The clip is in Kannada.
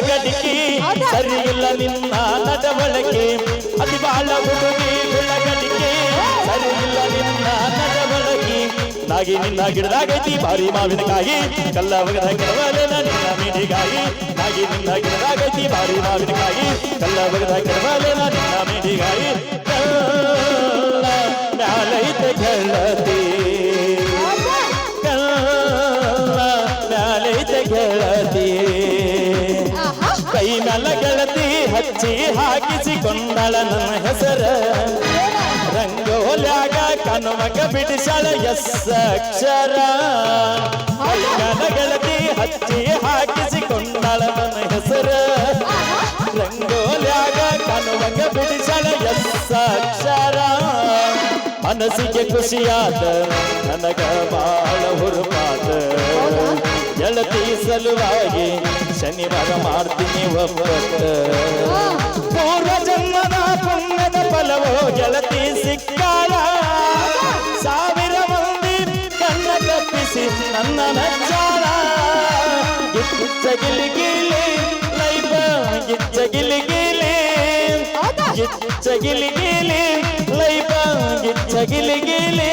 ಗುಳಗಡಿಕೆ ಸರಿಯಿಲ್ಲ ನಿನ್ನ ನಡವಳಿಕೆ. ಅತಿ ಬಾಳ ಹುಡುಗಿ ಗುಳಗಡಿಕೆ ಸರಿ ಇಲ್ಲ ನಿನ್ನ ನಡವಳಿಕೆ. ನಾಗಿ ನಿನ್ನ ಗಿಡದಾಗೈತಿ ಭಾರಿ ಮಾವಿನಕಾಯಿ. ಕಲ್ಲ ಒಗದ ಕೆಡವಲೆ ನಿನ್ನ ಮೀನಿಗಾಗಿ ನಾಗಿ ನಿನ್ನ ಗಿಡದಾಗೈತಿ ಭಾರಿ ಮಾವಿನಕಾಯಿ. ಕಲ್ಲ ಒಗದ ಕೆಡವಲೆ ನಿನ್ನ ಆಹಾ ಕೈ ಮ್ಯಾಲ ಗೆಳತಿ ಹಚ್ಚಿ ಹಾಕಿಸಿಕೊಂಡಳ ನನ್ನ ಹೆಸರ. ರಂಗೋಲ್ಯಾಗ ಕನುಮಗ ಬಿಡಿಸಳ ಎಸ್ ಅಕ್ಷರ ಕೈ ಮ್ಯಾಲ ಗೆಳತಿ ಹಚ್ಚಿ ಹಾಕಿಸಿಕೊಂಡಳ ನನ್ನ ಹೆಸರ. ರಂಗೋಲ್ಯಾಗ ಕನುಮಗ ಬಿಡಿಸಳ ಎಸ್ ಅಕ್ಷರ ಮನಸ್ಸಿಗೆ ಖುಷಿಯಾದ, ನನಗ ಬಾಳ ಹುರುಪಾದ. ಗೆಳತಿ ಸಲುವಾಗಿ ಶನಿವಾರ ಮಾಡ್ತೀನಿ ಒಬ್ಬತ್ತ ಪೂರ್ವ ಜನ್ಮದ ಪುಣ್ಯದ ಫಲವೋ ಗೆಳತಿ ಸಿಕ್ಕಾಳ. ಸಾವಿರ ಮಂದಿ ಕಣ್ಣ ತಪ್ಪಿಸಿ ನನ್ನ ನಚ್ಚಾಳ. ಗಿಚ್ಚ ಗಿಲಿ ಗಿಲಿ ಲೈಫ ಗಿಚ್ಚ ಗಿಲಿ ಗಿಲಿ ಗಿಚ್ಚ ಗಿಲಿ ಗಿಲಿ ಲೈಫ ಗಿಚ್ಚ ಗಿಲಿ ಗಿಲಿ